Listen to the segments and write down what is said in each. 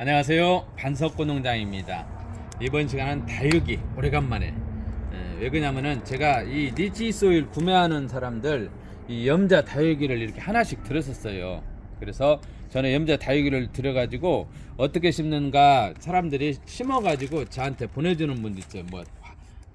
안녕하세요. 반석고 농장입니다. 이번 시간은 다육이 오래간만에 에, 왜 그러냐면은 제가 이 니치 소일 구매하는 사람들 이 염자 다육이를 이렇게 하나씩 들었었어요. 그래서 저는 염자 다육이를 들여가지고 어떻게 심는가 사람들이 심어가지고 저한테 보내주는 분들 있어요. 뭐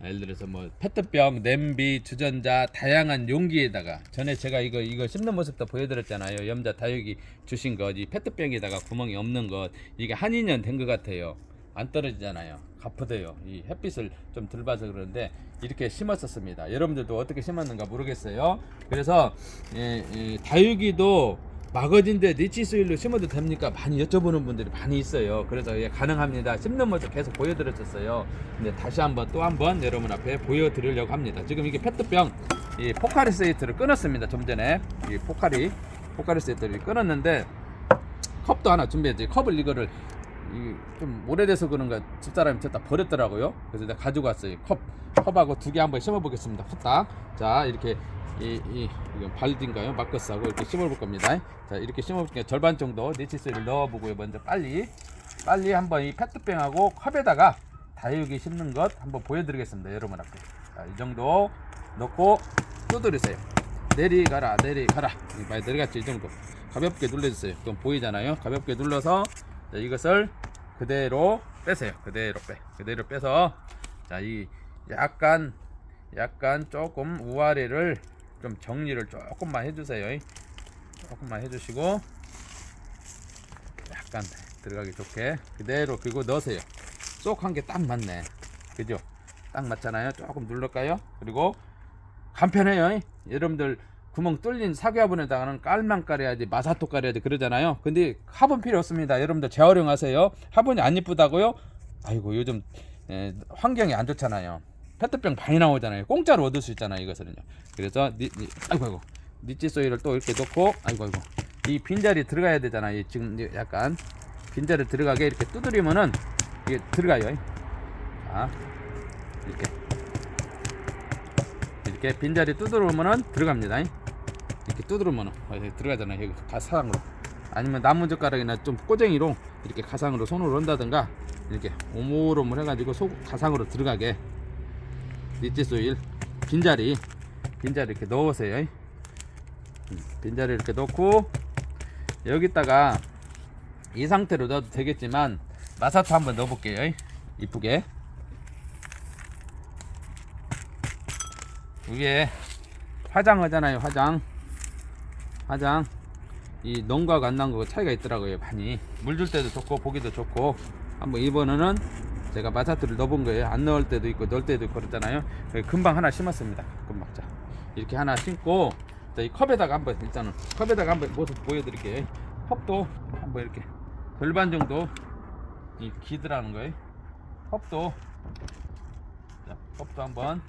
예를 들어서 뭐 페트병, 냄비, 주전자 다양한 용기에다가 전에 제가 이거 이거 심는 모습도 보여드렸잖아요. 염자 다육이 주신 거, 이 페트병에다가 구멍이 없는 것 이게 한 2년 된 것 같아요. 안 떨어지잖아요. 가쁘대요. 이 햇빛을 좀 덜 봐서 그러는데 이렇게 심었었습니다. 여러분들도 어떻게 심었는가 모르겠어요. 그래서 예, 예, 다육이도 마거진데 니치 소일로 심어도 됩니까? 많이 여쭤보는 분들이 많이 있어요. 그래서 예, 가능합니다. 심는 모습 계속 보여드렸었어요. 근데 다시 한번 또 한번 여러분 앞에 보여드리려고 합니다. 지금 이게 페트병 이 포카리 세이트를 끊었습니다. 좀 전에 이 포카리 포카리 세이트를 끊었는데 컵도 하나 준비했지. 컵을 이거를 이 좀 오래돼서 그런가 집사람이 쳤다 버렸더라고요. 그래서 내가 가지고 왔어요. 컵 컵하고 두 개 한번 심어보겠습니다. 후딱 자 이렇게 이, 이, 이건 발디인가요? 마커스하고 이렇게 심어볼 겁니다. 자, 이렇게 심어볼게요. 절반 정도 니치스를 넣어보고요. 먼저 빨리, 빨리 한번 이 페트병하고 컵에다가 다육이 심는 것 한번 보여드리겠습니다. 여러분 앞에. 자, 이 정도 넣고 두드리세요. 내리가라, 내리가라. 이 많이 내려갔죠? 이 정도. 가볍게 눌러주세요. 그럼 보이잖아요. 가볍게 눌러서 자, 이것을 그대로 빼세요. 그대로 빼. 그대로 빼서 자, 이 약간 약간 조금 우아래를 좀 정리를 조금만 해주세요. 조금만 해주시고 약간 들어가기 좋게 그대로 그리고 넣으세요. 쏙한개딱 맞네. 그죠? 딱 맞잖아요. 조금 눌러까요? 그리고 간편해요. 여러분들 구멍 뚫린 사과분에다가는 깔만 깔아야지 마사토 깔아야지 그러잖아요. 근데 화분 필요 없습니다. 여러분들 재활용하세요. 화분이 안 이쁘다고요? 아이고 요즘 에, 환경이 안 좋잖아요. 페트병 많이 나오잖아요. 공짜로 얻을 수 있잖아요. 이것은요. 그래서 니, 니, 아이고 아이고 니치 소이를 또 이렇게 넣고 아이고 아이고 이 빈자리 들어가야 되잖아요. 이 지금 약간 빈자리 들어가게 이렇게 두드리면은 이게 들어가요. 자 이렇게 이렇게 빈자리 두드리면은 들어갑니다. 이렇게 두드리면은 들어가잖아요. 여기 가상으로 아니면 나무 젓가락이나 좀 꼬쟁이로 이렇게 가상으로 손으로 넣는다든가 이렇게 오물오물 해가지고 소, 가상으로 들어가게 니치소일 빈자리. 빈자리 이렇게 넣으세요. 음, 빈자리 이렇게 넣고 여기다가 이 상태로 넣어도 되겠지만 마사토 한번 넣어볼게요. 이쁘게. 위에 화장 하잖아요 화장. 화장. 이 농가가 안난 거 차이가 있더라고요 많이. 물 줄 때도 좋고 보기도 좋고. 한번 이번에는 제가 마사토를 넣어본 거예요. 안 넣을 때도 있고 넣을 때도 그래서 금방 하나 심었습니다. 금방 자 이렇게 하나 심고 자, 이 컵에다가 한번 일단은 컵에다가 한번 모습 보여드릴게요. 컵도 한번 이렇게 절반 정도 이 기드라는 거예요. 컵도 자, 컵도 한번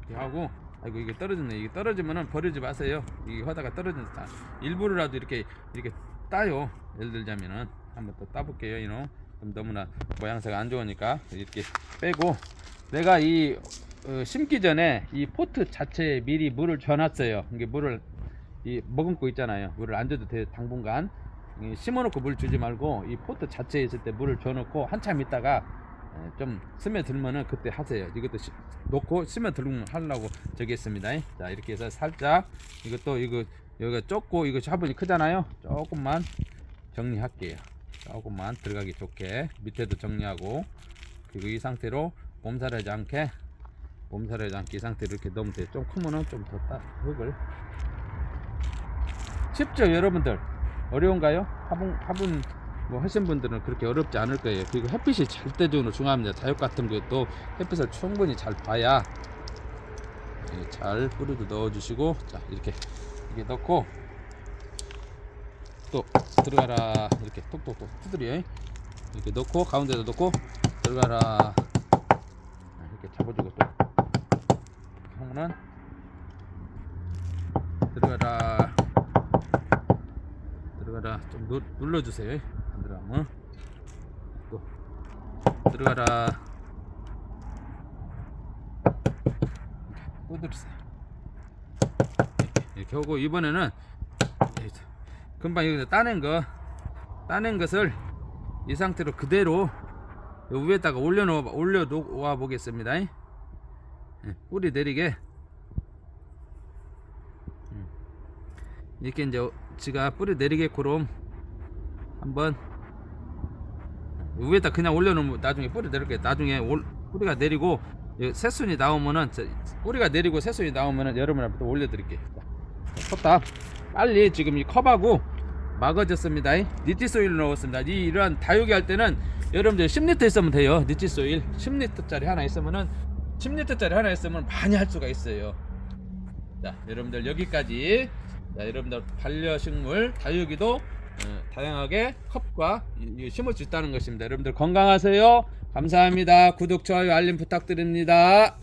이렇게 하고 아이고 이게 떨어졌네. 이게 떨어지면은 버리지 마세요. 이게 하다가 떨어진다. 일부러라도 이렇게 이렇게 따요. 예를 들자면은 한번 또 따볼게요 이놈 좀 너무나 모양새가 안 좋으니까 이렇게 빼고 내가 이 어, 심기 전에 이 포트 자체에 미리 물을 줘놨어요 이게 물을 이 머금고 있잖아요 물을 안 줘도 돼 당분간 이 심어놓고 물 주지 말고 이 포트 자체에 있을 때 물을 줘놓고 한참 있다가 에, 좀 스며들면은 그때 하세요. 이것도 시, 놓고 스며들면 하려고 저기 했습니다. 자 이렇게 해서 살짝 이것도 이거 여기가 좁고 이거 화분이 크잖아요. 조금만 정리할게요. 조금만 들어가기 좋게 밑에도 정리하고 그리고 이 상태로 몸살하지 않게 몸살하지 않게 이 상태로 이렇게 넣으면 돼요. 좀 크면은 좀더 따, 흙을 쉽죠 여러분들 어려운가요? 화분 화분 뭐 하신 분들은 그렇게 어렵지 않을 거예요. 그리고 햇빛이 절대적으로 중요합니다. 자육 같은 것도 햇빛을 충분히 잘 봐야 예, 잘 뿌리도 넣어주시고 자 이렇게 이렇게 넣고 또 들어가라. 이렇게 톡톡톡. 두드려. 이렇게 넣고 가운데도 넣고 들어가라. 자, 이렇게 잡아주고 또. 하면은 들어가라. 들어가라. 좀 누, 눌러주세요. 안 들어가면. 또 들어가라. 또 들으세요. 이렇게 하고 이번에는 금방 여기서 따낸 거 따낸 것을 이 상태로 그대로 요 위에다가 올려놓아 올려놓아 보겠습니다. 예, 뿌리 내리게 음. 이렇게 이제 지가 뿌리 내리게끔 한번 위에다 그냥 올려놓으면 나중에 뿌리 내릴게 나중에 올, 뿌리가 내리고 이 새순이 나오면은 저- 뿌리가 내리고 새순이 나오면은 여러분한테 또 올려드릴게요. 컵다 빨리 지금 이 컵하고 막아졌습니다. 니치 소일 넣었습니다. 이 이러한 다육이 할 때는 여러분들 10리터 있으면 돼요. 니치 소일 10리터짜리 하나 있으면은 10리터짜리 하나 있으면 많이 할 수가 있어요. 자, 여러분들 여기까지 자, 여러분들 반려식물 다육이도 어, 다양하게 컵과 심을 수 있다는 것입니다. 여러분들 건강하세요. 감사합니다. 구독, 좋아요, 알림 부탁드립니다.